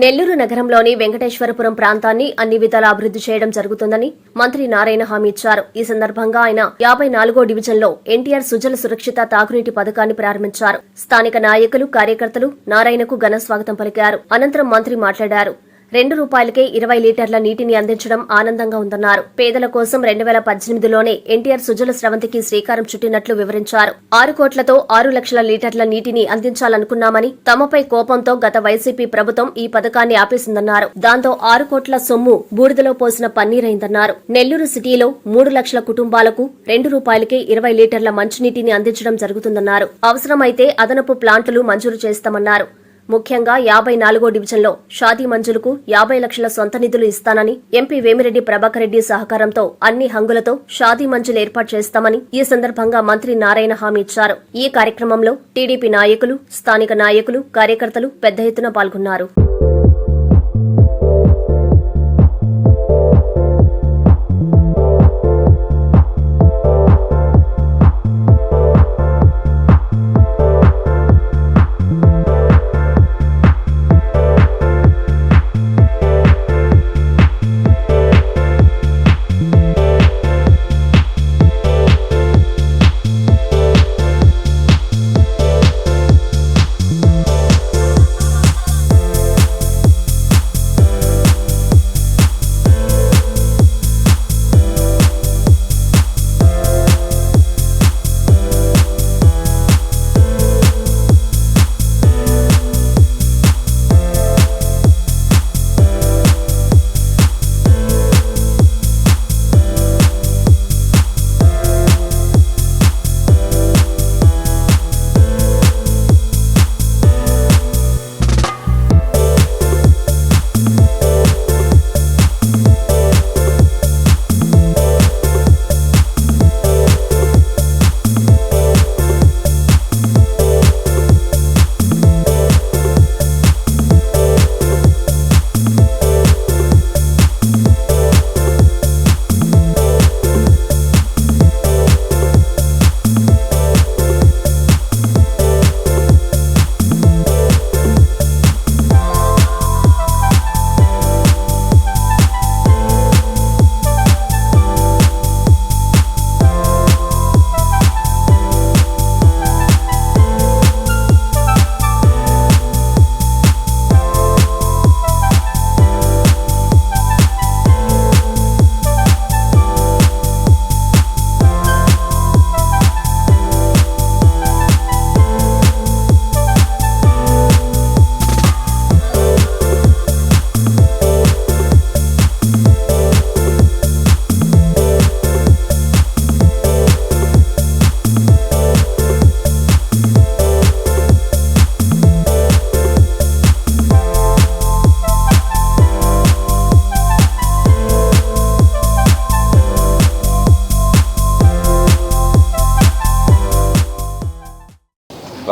నెల్లూరు నగరంలోని వెంకటేశ్వరపురం ప్రాంతాన్ని అన్ని విధాలా అభివృద్ధి చేయడం జరుగుతుందని మంత్రి నారాయణ హామీ ఇచ్చారు. ఈ సందర్భంగా ఆయన యాభై నాలుగో డివిజన్లో ఎన్టీఆర్ సుజల సురక్షిత తాగునీటి పథకాన్ని ప్రారంభించారు. స్థానిక నాయకులు కార్యకర్తలు నారాయణకు ఘన స్వాగతం పలికారు. అనంతరం మంత్రి మాట్లాడారు. రెండు రూపాయలకే ఇరవై లీటర్ల నీటిని అందించడం ఆనందంగా ఉందన్నారు. పేదల కోసం రెండు వేల పద్దెనిమిదిలోనే ఎన్టీఆర్ సుజల స్రవంతికి శ్రీకారం చుట్టినట్లు వివరించారు. ఆరు కోట్లతో ఆరు లక్షల లీటర్ల నీటిని అందించాలనుకున్నామని తమపై కోపంతో గత వైసీపీ ప్రభుత్వం ఈ పథకాన్ని ఆపేసిందన్నారు. దాంతో ఆరు కోట్ల సొమ్ము బూడిదలో పోసిన పన్నీరైందన్నారు. నెల్లూరు సిటీలో మూడు లక్షల కుటుంబాలకు రెండు రూపాయలకే ఇరవై లీటర్ల మంచినీటిని అందించడం జరుగుతుందన్నారు. అవసరమైతే అదనపు ప్లాంటులు మంజూరు చేస్తామన్నారు. ముఖ్యంగా యాభై నాలుగో డివిజన్లో షాదీ మంజులకు యాభై లక్షల సొంత నిధులు ఇస్తానని ఎంపీ వేమిరెడ్డి ప్రభాకర్ రెడ్డి సహకారంతో అన్ని హంగులతో షాదీ మంజులు ఏర్పాటు చేస్తామని ఈ సందర్భంగా మంత్రి నారాయణ హామీ ఇచ్చారు. ఈ కార్యక్రమంలో టీడీపీ నాయకులు స్థానిక నాయకులు కార్యకర్తలు పెద్ద ఎత్తున పాల్గొన్నారు.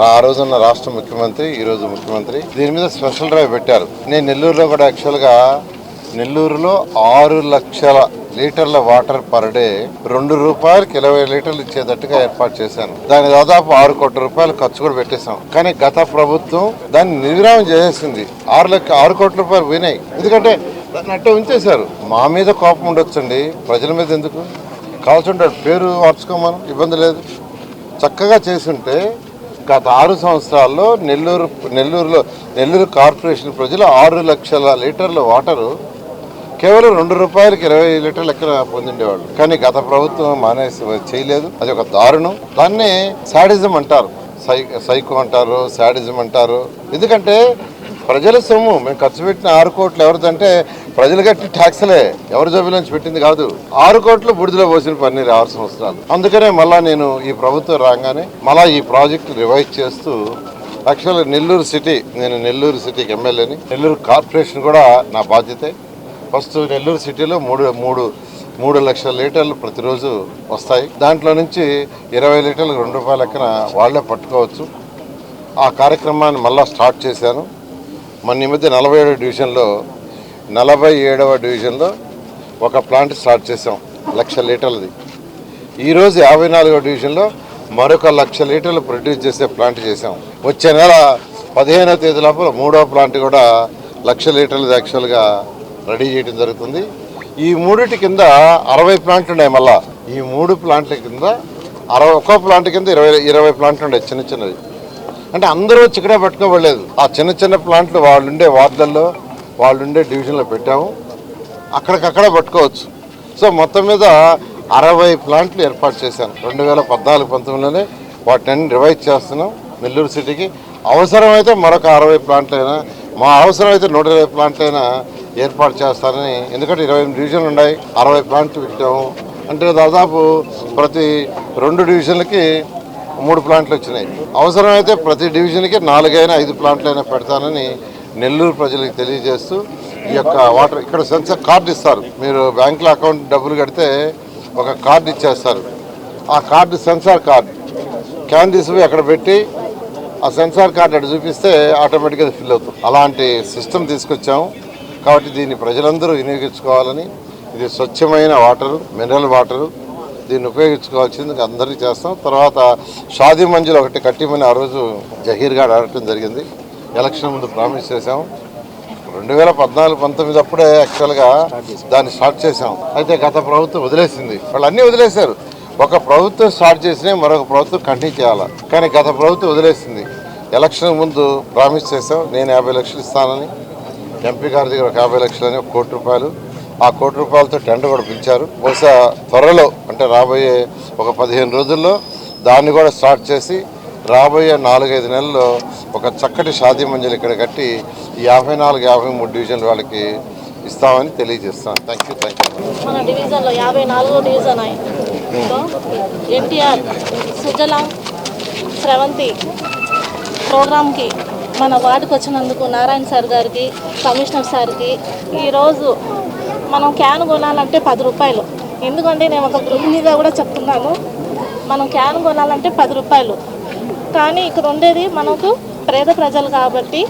ఆ రోజున్న రాష్ట్ర ముఖ్యమంత్రి ఈ రోజు ముఖ్యమంత్రి దీని మీద స్పెషల్ డ్రైవ్ పెట్టారు. నేను నెల్లూరులో కూడా యాక్చువల్గా నెల్లూరులో ఆరు లక్షల లీటర్ల వాటర్ పర్ డే రెండు రూపాయలకి ఇరవై లీటర్లు ఇచ్చేటట్టుగా ఏర్పాటు చేశాను. దాని దాదాపు ఆరు కోట్ల రూపాయలు ఖర్చు కూడా పెట్టేశాం. కానీ గత ప్రభుత్వం దాన్ని నిర్విరామం చేసేసింది. ఆరు లక్ష ఆరు కోట్ల రూపాయలు పోయినాయి. ఎందుకంటే దాన్ని అట్టే ఉంచేశారు. మా మీద కోపం ఉండొచ్చండి. ప్రజల మీద ఎందుకు? కావాల్సి ఉంటాడు పేరు మార్చుకోమను. ఇబ్బంది లేదు. చక్కగా చేసుంటే గత ఆరు సంవత్సరాల్లో నెల్లూరు నెల్లూరులో నెల్లూరు కార్పొరేషన్ ప్రజలు ఆరు లక్షల లీటర్ల వాటరు కేవలం రెండు రూపాయలకి ఇరవై లీటర్లు ఎక్కడ పొందిండేవాళ్ళు. కానీ గత ప్రభుత్వం మానేసి చేయలేదు. అది ఒక దారుణం. దాన్ని శాడిజం అంటారు. సై సైకో అంటారు శాడిజం అంటారు. ఎందుకంటే ప్రజల సొమ్ము మేము ఖర్చు పెట్టిన ఆరు కోట్లు ఎవరిదంటే ప్రజలు కట్టి ట్యాక్స్లే ఎవరి జబ్బుల నుంచి పెట్టింది కాదు. ఆరు కోట్లు బుడిదలో పోసిన పని ఆరు సంవత్సరాలు. అందుకనే మళ్ళా నేను ఈ ప్రభుత్వం రాగానే మళ్ళా ఈ ప్రాజెక్ట్ రివైజ్ చేస్తూ యాక్చువల్ నెల్లూరు సిటీ నేను నెల్లూరు సిటీకి ఎమ్మెల్యేని. నెల్లూరు కార్పొరేషన్ కూడా నా బాధ్యతే. ఫస్ట్ నెల్లూరు సిటీలో మూడు మూడు మూడు లక్షల లీటర్లు ప్రతిరోజు వస్తాయి. దాంట్లో నుంచి ఇరవై లీటర్లు రెండు రూపాయల లెక్కన వాళ్ళే పట్టుకోవచ్చు. ఆ కార్యక్రమాన్ని మళ్ళీ స్టార్ట్ చేశాను. మొన్న ఈ మధ్య నలభై ఏడు డివిజన్లో నలభై ఏడవ డివిజన్లో ఒక ప్లాంట్ స్టార్ట్ చేసాం లక్ష లీటర్లది. ఈరోజు యాభై నాలుగవ డివిజన్లో మరొక లక్ష లీటర్లు ప్రొడ్యూస్ చేసే ప్లాంట్ చేసాం వచ్చే నెల పదిహేనవ తేదీ లోపల మూడవ ప్లాంట్ కూడా లక్ష లీటర్లు యాక్చువల్గా రెడీ చేయడం జరుగుతుంది. ఈ మూడిటి కింద అరవై ప్లాంట్లు ఉన్నాయి మళ్ళా. ఈ మూడు ప్లాంట్ల కింద అరవై ఒక్కో ప్లాంట్ కింద ఇరవై ఇరవై ప్లాంట్లు ఉన్నాయి చిన్న చిన్నవి. అంటే అందరూ వచ్చి ఇక్కడే పట్టుకోబడలేదు. ఆ చిన్న చిన్న ప్లాంట్లు వాళ్ళుండే వార్డుల్లో వాళ్ళుండే డివిజన్లో పెట్టాము. అక్కడికక్కడ పట్టుకోవచ్చు. సో మొత్తం మీద అరవై ప్లాంట్లు ఏర్పాటు చేశాను. రెండు వేల పద్నాలుగు పంతొమ్మిదిలోనే వాటిని రివైజ్ చేస్తున్నాం నెల్లూరు సిటీకి. అవసరమైతే మరొక అరవై ప్లాంట్లైనా మా అవసరమైతే నూట ఇరవై ప్లాంట్లైనా ఏర్పాటు చేస్తారని ఎందుకంటే ఇరవై డివిజన్లు ఉన్నాయి అరవై ప్లాంట్లు పెట్టాము. అంటే దాదాపు ప్రతి రెండు డివిజన్లకి మూడు ప్లాంట్లు వచ్చినాయి. అవసరమైతే ప్రతి డివిజన్కి నాలుగైనా ఐదు ప్లాంట్లైనా పెడతానని నెల్లూరు ప్రజలకు తెలియజేస్తూ ఈ యొక్క వాటర్ ఇక్కడ సెన్సర్ కార్డు ఇస్తారు. మీరు బ్యాంకులో అకౌంట్ డబ్బులు కడితే ఒక కార్డు ఇచ్చేస్తారు. ఆ కార్డు సెన్సార్ కార్డు. క్యాన్ తీసుకుపోయి అక్కడ పెట్టి ఆ సెన్సార్ కార్డు అటు చూపిస్తే ఆటోమేటిక్గా ఫిల్ అవుతుంది. అలాంటి సిస్టమ్ తీసుకొచ్చాము కాబట్టి దీన్ని ప్రజలందరూ వినియోగించుకోవాలని ఇది స్వచ్ఛమైన వాటరు మినరల్ వాటరు దీన్ని ఉపయోగించుకోవాల్సింది అందరికీ చేస్తాం. తర్వాత షాదీ మంజులు ఒకటి కట్టిమని ఆ రోజు జహీర్ ఆడటం జరిగింది. ఎలక్షన్ ముందు ప్రామిస్ చేశాం. రెండు వేల పద్నాలుగు పంతొమ్మిది అప్పుడే యాక్చువల్గా దాన్ని స్టార్ట్ చేశాం. అయితే గత ప్రభుత్వం వదిలేసింది. వాళ్ళు అన్నీ వదిలేశారు. ఒక ప్రభుత్వం స్టార్ట్ చేసినా మరొక ప్రభుత్వం కంటిన్యూ చేయాలి. కానీ గత ప్రభుత్వం వదిలేసింది. ఎలక్షన్ ముందు ప్రామిస్ చేశాం. నేను యాభై లక్షలు ఇస్తానని ఎంపీ గారి దగ్గర ఒక యాభై లక్షలని ఒక కోటి రూపాయలు. ఆ కోటి రూపాయలతో టెండర్ కూడా పిలిచారు. బహుశా త్వరలో అంటే రాబోయే ఒక పదిహేను రోజుల్లో దాన్ని కూడా స్టార్ట్ చేసి రాబోయే నాలుగైదు నెలల్లో ఒక చక్కటి షాదీ మంజులు ఇక్కడ కట్టి యాభై నాలుగు యాభై మూడు డివిజన్ల వాళ్ళకి ఇస్తామని తెలియజేస్తాను థ్యాంక్ యూ థ్యాంక్ యూ మన డివిజన్లో యాభై నాలుగో డివిజన్ అయి ఎన్టీఆర్ సుజల స్రవంతి ప్రోగ్రామ్కి మన వార్డుకు వచ్చినందుకు నారాయణ సార్ గారికి కమిషనర్ సార్కి ఈరోజు మనం క్యాన్ కొనాలంటే పది రూపాయలు. ఎందుకంటే నేను ఒక గృహిణిగా కూడా చెప్తున్నాను. మనం క్యాన్ కొనాలంటే పది రూపాయలు. కానీ ఇక్కడ ఉండేది మనకు పేద ప్రజలు కాబట్టి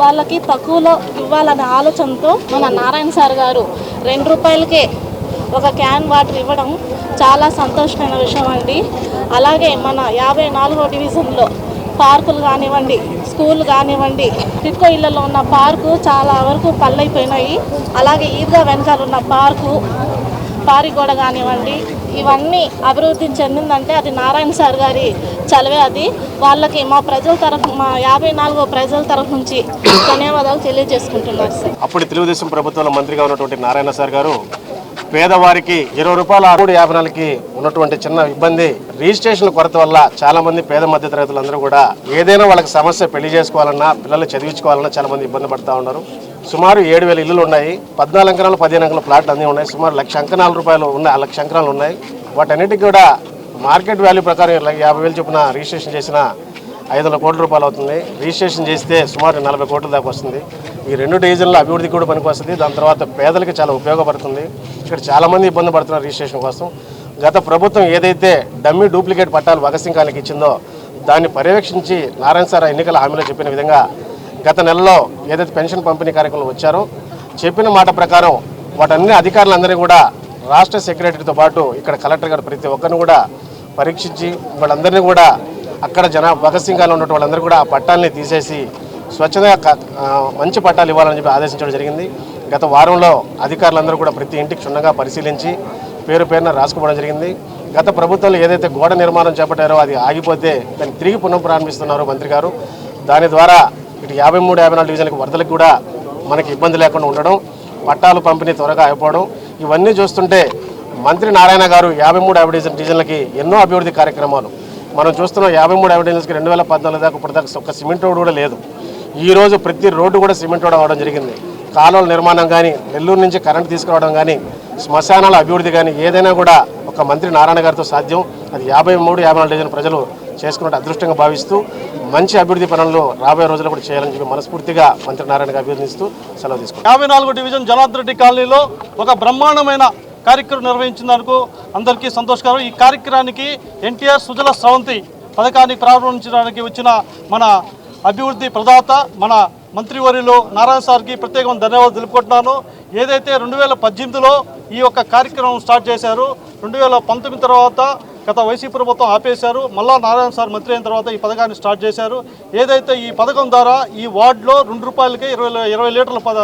వాళ్ళకి తక్కువలో ఇవ్వాలనే ఆలోచనతో మన నారాయణ సార్ గారు రెండు రూపాయలకే ఒక క్యాన్ వాటర్ ఇవ్వడం చాలా సంతోషమైన విషయం అండి. అలాగే మన యాభై నాలుగో డివిజన్లో పార్కులు కానివ్వండి స్కూల్ కానివ్వండి టిక్కో ఇళ్ళలో ఉన్న పార్కు చాలా వరకు పల్లైపోయినాయి అలాగే ఈద్గా వెనకాల ఉన్న పార్కు పారిగోడ కానివ్వండి ఇవన్నీ అభివృద్ధి చెందిందంటే అది నారాయణ సార్ గారి చలవే అది. వాళ్ళకి మా ప్రజల తరఫు మా యాభై నాలుగో ప్రజల తరఫు నుంచి ధన్యవాదాలు తెలియజేసుకుంటున్నారు సార్. అప్పుడు తెలుగుదేశం ప్రభుత్వంలో మంత్రిగా ఉన్నటువంటి నారాయణ సార్ గారు పేదవారికి ఇరవై రూపాయల మూడు యాభై నాలుగుకి ఉన్నటువంటి చిన్న ఇబ్బంది రిజిస్ట్రేషన్ కొరత వల్ల చాలా మంది పేద మధ్య తరగతులందరూ కూడా ఏదైనా వాళ్ళకి సమస్య పెళ్ళి చేసుకోవాలన్నా పిల్లలు చదివించుకోవాలన్నా చాలా మంది ఇబ్బంది పడతా ఉన్నారు. సుమారు ఏడు వేల ఇల్లులు ఉన్నాయి. పద్నాలుగు అంకరాలు పదిహేను అంకణాల ప్లాట్లు అన్నీ ఉన్నాయి. సుమారు లక్ష అంకరాల రూపాయలు ఉన్నాయి ఆ లక్ష అంకరాలు ఉన్నాయి. వాటన్నిటికీ కూడా మార్కెట్ వాల్యూ ప్రకారం యాభై వేలు చొప్పున రిజిస్ట్రేషన్ చేసిన ఐదు వందల కోట్ల రూపాయలు అవుతుంది. రిజిస్ట్రేషన్ చేస్తే సుమారు నలభై కోట్ల దాకా వస్తుంది. ఈ రెండు డివిజన్ల అభివృద్ధి కూడా పనికొస్తుంది. దాని తర్వాత పేదలకి చాలా ఉపయోగపడుతుంది. ఇక్కడ చాలామంది ఇబ్బంది పడుతున్నారు రిజిస్ట్రేషన్ కోసం. గత ప్రభుత్వం ఏదైతే డమ్మీ డూప్లికేట్ పట్టాలు భగత్ సింగ్ ఇచ్చిందో దాన్ని పర్యవేక్షించి నారాయణ సార్ ఎన్నికల హామీలో చెప్పిన విధంగా గత నెలలో ఏదైతే పెన్షన్ పంపిణీ కార్యక్రమం వచ్చారో చెప్పిన మాట ప్రకారం వాటన్ని అధికారులందరినీ కూడా రాష్ట్ర సెక్రటరీతో పాటు ఇక్కడ కలెక్టర్ గారు ప్రతి ఒక్కరిని కూడా పరీక్షించి వాళ్ళందరినీ కూడా అక్కడ జన భగత్ ఉన్నట్టు వాళ్ళందరూ కూడా ఆ పట్టాలని తీసేసి స్వచ్ఛంగా మంచి పట్టాలు ఇవ్వాలని చెప్పి ఆదేశించడం జరిగింది. గత వారంలో అధికారులందరూ కూడా ప్రతి ఇంటికి క్షుణ్ణంగా పరిశీలించి పేరు పేరున రాసుకోవడం జరిగింది. గత ప్రభుత్వంలో ఏదైతే గోడ నిర్మాణం చేపట్టారో అది ఆగిపోతే దాన్ని తిరిగి పునః ప్రారంభిస్తున్నారు మంత్రి గారు. దాని ద్వారా ఇటు యాభై మూడు యాభై నాలుగు డివిజన్లకు వరదలకు కూడా మనకి ఇబ్బంది లేకుండా ఉండడం పట్టాలు పంపిణీ త్వరగా అయిపోవడం ఇవన్నీ చూస్తుంటే మంత్రి నారాయణ గారు యాభై మూడు యాభై డివిజన్ డివిజన్లకి ఎన్నో అభివృద్ధి కార్యక్రమాలు. మనం చూస్తున్న యాభై మూడు యాభై డివిజన్స్కి రెండు వేల పద్నాలుగు దాకా ఇప్పటిదాకా ఒక్క సిమెంట్ రోడ్డు కూడా లేదు. ఈ రోజు ప్రతి రోడ్డు కూడా సిమెంట్ రోడ్ అవ్వడం జరిగింది. కాలువల నిర్మాణం కానీ నెల్లూరు నుంచి కరెంట్ తీసుకురావడం కానీ శ్మశానాల అభివృద్ధి కానీ ఏదైనా కూడా ఒక మంత్రి నారాయణ గారితో సాధ్యం. అది యాభై మూడు యాభై నాలుగు డివిజన్ ప్రజలు చేసుకున్నట్టు అదృష్టంగా భావిస్తూ మంచి అభివృద్ధి పనులు రాబోయే రోజుల్లో కూడా చేయాలని చెప్పి మనస్ఫూర్తిగా మంత్రి నారాయణ గారు అభివర్ణిస్తూ సెలవు తీసుకుంటాం యాభై నాలుగు డివిజన్ జనార్దన్ రెడ్డి కాలనీలో ఒక బ్రహ్మాండమైన కార్యక్రమం నిర్వహించినందుకు అందరికీ సంతోషకరం. ఈ కార్యక్రమానికి ఎన్టీఆర్ సుజల స్రవంతి పథకాన్ని ప్రారంభించడానికి వచ్చిన మన అభివృద్ధి ప్రదాత మన మంత్రివర్యులు నారాయణ సార్కి ప్రత్యేకమైన ధన్యవాదాలు తెలుపుకుంటున్నాను. ఏదైతే రెండు వేల పద్దెనిమిదిలో ఈ యొక్క కార్యక్రమం స్టార్ట్ చేశారు రెండు వేల పంతొమ్మిది తర్వాత గత వైసీపీ ప్రభుత్వం ఆపేశారు. మళ్ళా నారాయణ సార్ మంత్రి అయిన తర్వాత ఈ పథకాన్ని స్టార్ట్ చేశారు. ఏదైతే ఈ పథకం ద్వారా ఈ వార్డులో రెండు రూపాయలకి ఇరవై ఇరవై లీటర్ల పద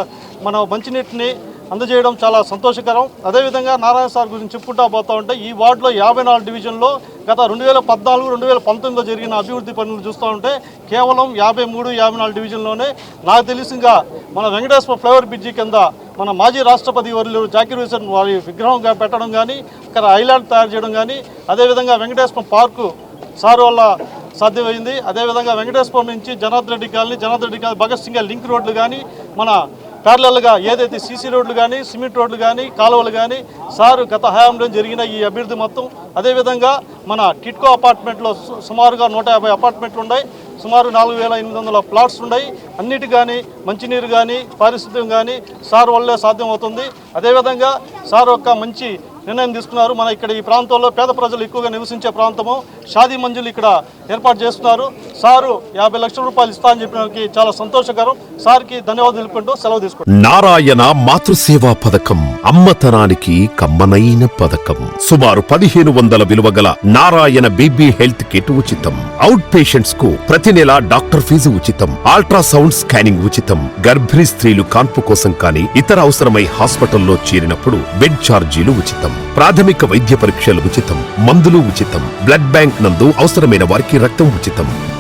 మన మంచినీటిని అందజేయడం చాలా సంతోషకరం. అదేవిధంగా నారాయణ సార్ గురించి చెప్పుకుంటా పోతా ఉంటే ఈ వార్డులో యాభై నాలుగు డివిజన్లో గత రెండు వేల పద్నాలుగు రెండు వేల పంతొమ్మిదిలో జరిగిన అభివృద్ధి పనులు చూస్తూ ఉంటే కేవలం యాభై మూడు యాభై నాలుగు డివిజన్లోనే నాకు తెలిసిందిగా మన వెంకటేశ్వర ఫ్లైఓవర్ బ్రిడ్జి కింద మన మాజీ రాష్ట్రపతి వర్యులు జాకిర్ హుసేన్ వారి విగ్రహంగా పెట్టడం కానీ ఇక్కడ ఐలాండ్ తయారు చేయడం కానీ అదేవిధంగా వెంకటేశ్వరం పార్కు సార్ వల్ల సాధ్యమైంది. అదేవిధంగా వెంకటేశ్వరం నుంచి Janardhan Reddy colony Janardhan Reddy colony Bhagat Singh link రోడ్లు కానీ మన ప్యారలల్గా ఏదైతే సీసీ రోడ్లు కానీ సిమెంట్ రోడ్లు కానీ కాలువలు కానీ సారు గత హయాంలో జరిగిన ఈ అభివృద్ధి మొత్తం అదేవిధంగా మన టిట్కో అపార్ట్మెంట్లో సు- సుమారుగా నూట యాభై అపార్ట్మెంట్లు ఉన్నాయి. సుమారు నాలుగు వేల ఎనిమిది వందల ప్లాట్స్ ఉన్నాయి. అన్నిటి కానీ మంచినీరు కానీ పారిశుద్ధ్యం కానీ సార్ వల్లే సాధ్యం అవుతుంది అదేవిధంగా సార్ ఒక మంచి నిర్ణయం తీసుకున్నారు. మన ఇక్కడ ఈ ప్రాంతంలో పేద ప్రజలు ఎక్కువగా నివసించే ప్రాంతము. షాదీ మంజులు ఇక్కడ ఏర్పాటు చేస్తున్నారు. సారు యాభై లక్షల రూపాయలు ఇస్తా అని చెప్పినకి చాలా సంతోషకరం. సార్కి ధన్యవాదాలు తెలుపుకుంటూ సెలవు తీసుకుంటాం. నారాయణ మాతృసేవా పథకం అమ్మతనానికి కమ్మనైన పథకం. సుమారు పదిహేను వందల విలువ గల నారాయణ బీబీ హెల్త్ కిట్ ఉచితం. అవుట్ పేషెంట్స్కు ప్రతి నెల డాక్టర్ ఫీజు ఉచితం. అల్ట్రాసౌండ్ స్కానింగ్ ఉచితం. గర్భిణీ స్త్రీలు కాన్పు కోసం కానీ ఇతర అవసరమై హాస్పిటల్లో చేరినప్పుడు బెడ్ ఛార్జీలు ఉచితం. ప్రాథమిక వైద్య పరీక్షలు ఉచితం. మందులు ఉచితం. బ్లడ్ బ్యాంక్ నందు అవసరమైన వారికి రక్తం ఉచితం.